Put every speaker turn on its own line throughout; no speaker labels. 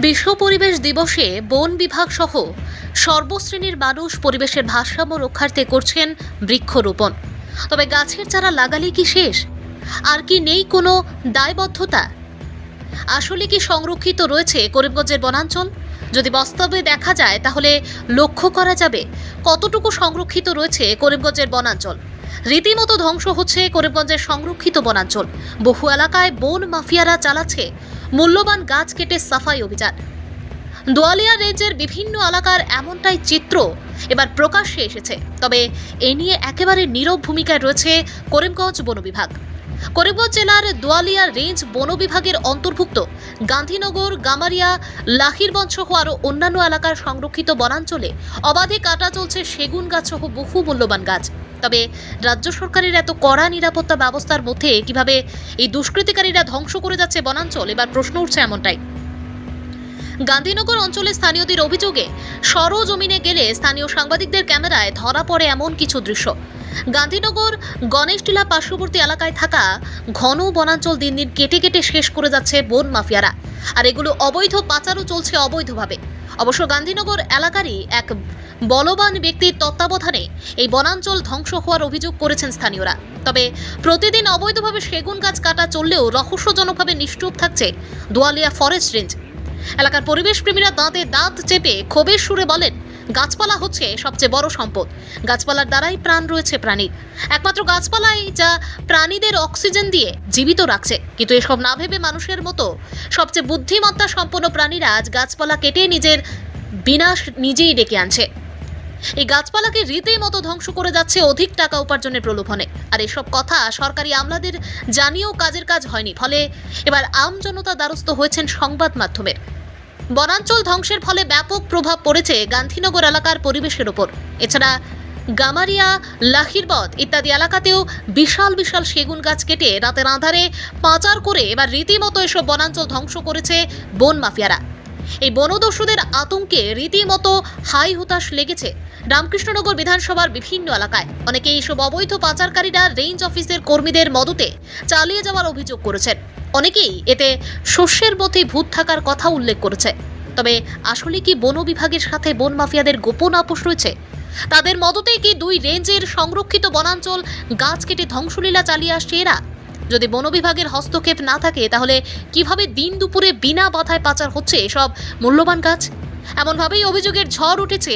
বিশ্ব পরিবেশ দিবসে বন বিভাগ সহ সর্বশ্রেণীর মানুষ পরিবেশের ভারসাম্য রক্ষার্থে করছেন বৃক্ষরোপণ। তবে গাছের চারা লাগালে কি শেষ? আর কি নেই কোনো দায়বদ্ধতা? আসলে কি সংরক্ষিত রয়েছে করিমগঞ্জের বনাঞ্চল? যদি বাস্তবে দেখা যায়, তাহলে লক্ষ্য করা যাবে কতটুকু সংরক্ষিত রয়েছে করিমগঞ্জের বনাঞ্চল। রীতিমতো ধ্বংস হচ্ছে করিমগঞ্জের সংরক্ষিত বনাঞ্চল। বহু এলাকায় বন মাফিয়ারা চালাচ্ছে মূল্যবান গাছ কেটে সাফাই অভিযান। দোয়ালিয়া রেঞ্জের বিভিন্ন এলাকার এমনটাই চিত্র এবার প্রকাশ্যে এসেছে। তবে এ নিয়ে একেবারে নীরব ভূমিকায় রয়েছে করিমগঞ্জ বন বিভাগ। করিমগঞ্জ জেলার দোয়ালিয়া রেঞ্জ বন বিভাগের অন্তর্ভুক্ত গান্ধীনগর, গামারিয়া লাহিরবঞ্জ সহ আরও অন্যান্য এলাকার সংরক্ষিত বনাঞ্চলে অবাধে কাটা চলছে সেগুন গাছ সহ বহু মূল্যবান গাছ। তবে রাজ্য সরকারের এত কড়া নিরাপত্তা ব্যবস্থার মধ্যে কীভাবে এই দুষ্কৃতিকারীরা ধ্বংস করে যাচ্ছে বনাঞ্চল? এবার প্রশ্ন উঠছে এমনটাই। গান্ধীনগর অঞ্চলে স্থানীয়দের অভিযোগে সরজমিনে গেলে স্থানীয় সাংবাদিকদের ক্যামেরায় ধরা পড়ে এমন কিছু দৃশ্য। গান্ধীনগর গণেশটিলা পার্শ্ববর্তী এলাকায় থাকা ঘন বনাঞ্চল দিন দিন কেটে কেটে শেষ করে যাচ্ছে বন মাফিয়ারা। আর এগুলো অবৈধ, পাচারও চলছে অবৈধভাবে। অবশ্য গান্ধীনগর এলাকারই এক বলবান ব্যক্তির তত্ত্বাবধানে এই বনাঞ্চল ধ্বংস হওয়ার অভিযোগ করেছেন স্থানীয়রা। তবে প্রতিদিন অবৈধভাবে সেগুন গাছ কাটা চললেও রহস্যজনকভাবে নিষ্ঠুপ থাকছে দোয়ালিয়া ফরেস্ট রেঞ্জ। এলাকার পরিবেশ প্রেমীরা দাঁতে দাঁত চেপে ক্ষোভের সুরে বলেন গাছপালা হচ্ছে সবচেয়ে বড় সম্পদ। গাছপালার দ্বারাই প্রাণ রয়েছে প্রাণীর একমাত্র গাছপালাই যা প্রাণীদের অক্সিজেন দিয়ে জীবিত রাখছে। কিন্তু এসব না ভেবে মানুষের মতো সবচেয়ে বুদ্ধিমত্তা সম্পন্ন প্রাণীরা আজ গাছপালা কেটে নিজের বিনাশ নিজেই ডেকে আনছে। এই গাছপালাকে রীতিমতো ধ্বংস করে যাচ্ছে অধিক টাকা উপার্জনের প্রলোভনে। আর এসব কথা সরকারি আমলাদের জানিয়েও কাজের কাজ হয়নি। ফলে এবার আম জনতা দ্বারস্থ হয়েছেন সংবাদ মাধ্যমের। বনাঞ্চল ধ্বংসের ফলে ব্যাপক প্রভাব পড়েছে গান্ধীনগর এলাকার পরিবেশের ওপর এছাড়া গামারিয়া, লাহিরবদ ইত্যাদি এলাকাতেও বিশাল বিশাল সেগুন গাছ কেটে রাতের আঁধারে পাচার করে এবার রীতিমতো এসব বনাঞ্চল ধ্বংস করেছে বন মাফিয়ারা। এই বনদস্যুদের আতঙ্কে রীতিমতো হাই হুতাশ লেগেছে রামকৃষ্ণনগর বিধানসভার বিভিন্ন এলাকায়। অনেকে এইসব অবৈধ পাচারকারীরা রেঞ্জ অফিসের কর্মীদের মদতে চালিয়ে যাওয়ার অভিযোগ করেছেন। অনেকেই এতে শস্যের মধ্যে ভূত থাকার কথা উল্লেখ করেছে। তবে আসলে কি বন বিভাগের সাথে বন মাফিয়াদের গোপন আপোষ রয়েছে? তাদের মদতেই কি দুই রেঞ্জের সংরক্ষিত বনাঞ্চল গাছ কেটে ধ্বংসলীলা চালিয়ে আসছে এরা? যদি বন বিভাগের হস্তক্ষেপ না থাকে তাহলে কীভাবে দিন দুপুরে বিনা বাধায় পাচার হচ্ছে এসব মূল্যবান গাছ? এমনভাবেই অভিযোগের ঝড় উঠেছে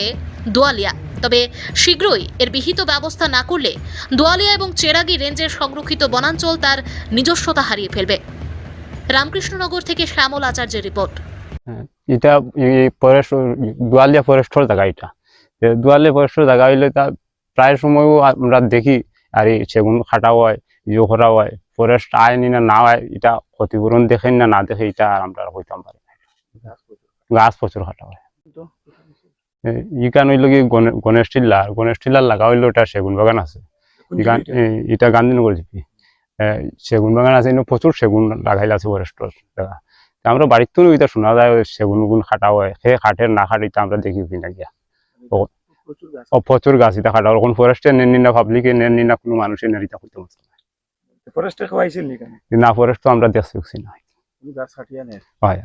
দোয়ালিয়া। তবে শীঘ্রই এর বিহিত ব্যবস্থা না করলে দোয়ালিয়া এবং চেরাগি রেঞ্জের সংরক্ষিত বনাঞ্চল তার নিজস্বতা হারিয়ে ফেলবে। রামকৃষ্ণনগর থেকে শ্যামল আচার্যের রিপোর্ট।
হ্যাঁ, এটা এই ফরেস্ট দুয়ালিয়া ফরেস্টর জায়গা এটা। দুয়ালিয়া ফরেস্টর জায়গা হইলে তা প্রায় সময়ও আমরা দেখি আর এই সেগুন খাটা হয় ইয়ে হয়। ফরেস্ট আয়নি না না এটা ক্ষতিপূরণ দেখেন না না দেখে এটা আর আমরা হইতাম পারি গাছ প্রচুর খাটা হয়। ইকান হইল কি গণে- গণেশ টিল্লার গণেশ টিল্লার লাগা হইল এটা সেগুন বাগান আছে। এটা? গান্ধীনগর জিপি। সেগুন বাগান আছে প্রচুর সেগুন লাগাইল আছে ফরেস্টর জায়গা। তা আমরা বাড়িতেও এটা শোনা যায় সেগুন গুণ খাটা হয়। সে খাটের না খাটে এটা আমরা দেখি কিনা গিয়া।
প্রচুর গাছ।
ও প্রচুর গাছ এটা খাটা ওরকম ফরেস্টে নেন না পাবলিকে নেন না কোনো মানুষের নেন এটা করতে পারছে না।
ফরেস্টে খাওয়াইছিল নি কেন
না ফরেস্ট তো আমরা দেখছি না।
গাছ কাটিয়ে নেই?
হয়।